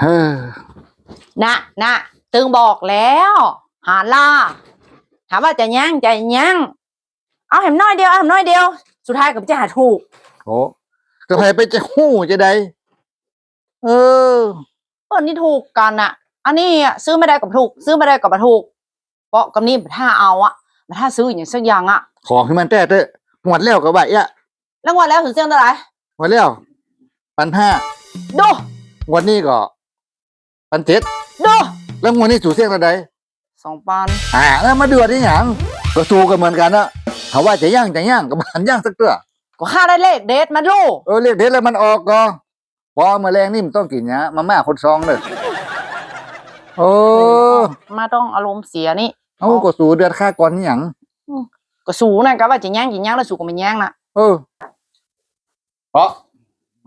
เฮ้อนะนะตึงบอกแล้ว หาล่าถามว่าจะยั้งจะยั้งเอาแหมน้อยเดียวเอาแหมน้อยเดียว สุดท้ายกับจะหาถูกโอ้ก็ไปไปจะหู้จะได้เออเออนี่ถูกกันอะอันนี้อะซื้อไม่ได้กับถูก ซื้อไม่ได้กับบ่ถูก เพราะกับนี่ถ้าเอาอะถ้าซื้ออย่างสักอย่างอะของที่มันแต้เตอะหมดแล้วก็บ่ายอะแล้วงวันแล้วถึงเสียงเท่าไหร่หมดแล้วปันห้าดูวันนี้ก็ ปันเจ็ดดูแล้วงวันนี้สู่เสียงอะไรสองปันอ่าแล้วมาเดือดที่หยังก็สู้กันเหมือนกันนะเขาว่าจะย่างจะย่างก็มันย่างสักเตื้อก็ค่าได้เลขเดทมันลูกเออเรียกเด็ดแล้วมันออกก็พอมาแรงนี่มันต้องกินนะมาม่าคนซองเลยโอ้มาต้องอารมณ์เสียนี่เอาก็สู่เดือดค่าก่อนนี่หยังก็สูนะก็ว่าจะย่างจะย่างแล้วสูก็ไม่ย่างนะเออเพราะ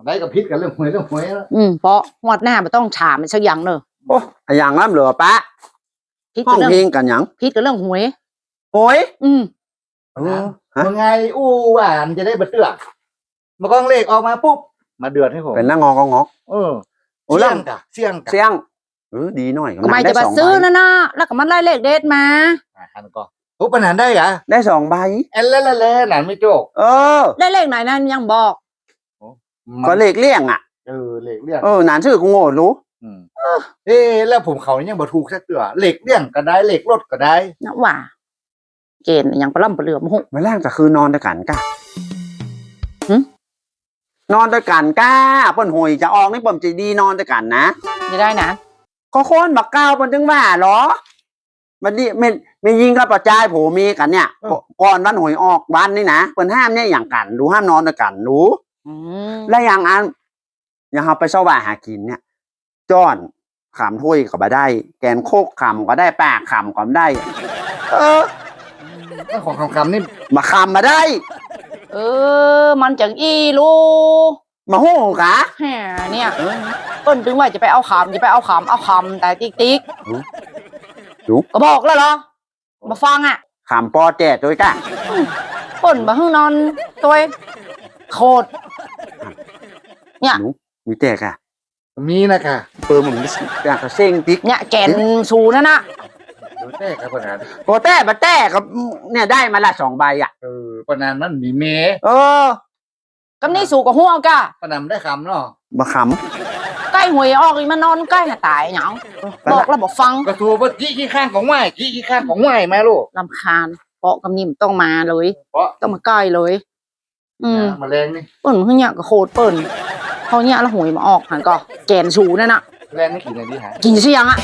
ได้กับพิษกันเรื่องหวยเรื่องหวยแล้วอืมเพราะงวดหน้ามันต้องถามมันสักอย่างเนอะโอ้อะอย่างนั้นเหรอปะพิษห้กัอบงเรื่องเพลงกันหยังพิษกับเรื่องหวย โอ้ยอืมเออฮะยังไงอู้หวานจะได้บะเตือกมากองเลขออกมาปุ๊บมาเดือดให้ผมเป็นนั่งงอกงอก เออโอ้ยเสี่แล้ยวงกะเสี่ยงกะเสียงเออดีหน่อยก็ไม่ได้จะมาสองซื้อใบนะนะแล้วก็มันไล่เลขเดทมา อะอันก็ปุ๊บปัญหาได้เหรอได้สองใบ เอ็นเล่นเล่นหนานไม่โจกเออ ได้เลขไหนนั่นยังบอก ก็เลขเลี่ยงอะเออเลขเลี่ยงเออหนานชื่อกูโง่รู้อืมเอ๊ะแล้วผมเขายังบ่ถูกสักเตือเหล็กเลี่ยงก็ได้เหล็กรถก็ได้นะว่า เกณฑ์ยังปลาล่ำปลาเหลือมหุเวลาก็คือนอนด้วยกันก้าหึนอนด้วยกันก้าเปิ้นหวยจะออกนี่เปิ้นจะดีนอนด้วยกันนะไม่ได้นะก็คนบักก้าวเปิ้นถึงว่าเหรอมันนี่ไม่ไม่ยิงกับประจายโผมีกันเนี่ยกก่อนวันหวยออกวันนี่นะเปิ้นห้ามเนี่ยอย่างกันดูห้ามนอนด้วยกันดู อืมและอย่างอันอย่างเราไปเสว่าหากินเนี่ยจ้อนขามถ้วยก็บ่ได้ แกนโคกขำก็ได้ปากขำก็บ่ได้ เออเรื่องของคำคำๆนี่ มาขำมาได้ เออ มันจังอีลูกมาโหกะ แหมเนี่ยต้นถึงว่าจะไปเอาขำจะไปเอาขำเอาขำแต่ติ๊กติ๊กดูก็บอกแล้วเหรอมาฟังอะขำปอแจดด้วยกะต้นมาห้องนอนตัวโคตร เนี่ย หนูมีแต่กะมีนะคะเปิดมันอยากจะเซ็งติ๊กเนี่ยแกนสูนั่นน่ะดูแต่ครับปัญหาโปแต่บะแต่กับเนี่ยได้มาละสองใบอะ เออปัญหามันมีเมเออกำนี่สูกับหัวกะปัญหาได้คำเนาะมาขใกล้หวยออกอีมันนอนใกล้หาตายหยังบอกแล้วบอกฟังก็ถูกว่าจี้ขี้ข้างของไหวจี้ขี้ข้างของไหวไหมลูกลำคาญเพราะกำนี่มันต้องมาเลยเพราะต้องมาใกล้เลย อืมแมลงนี่เปิ่นเพิ่งเนี่ยก็โคตรเปิ่น เขาเนี่ยแล้วหวยมาออกหันก็แกนสูนั่นน่ะแมลงนี่กี่นาทีหายกินเสียงอะ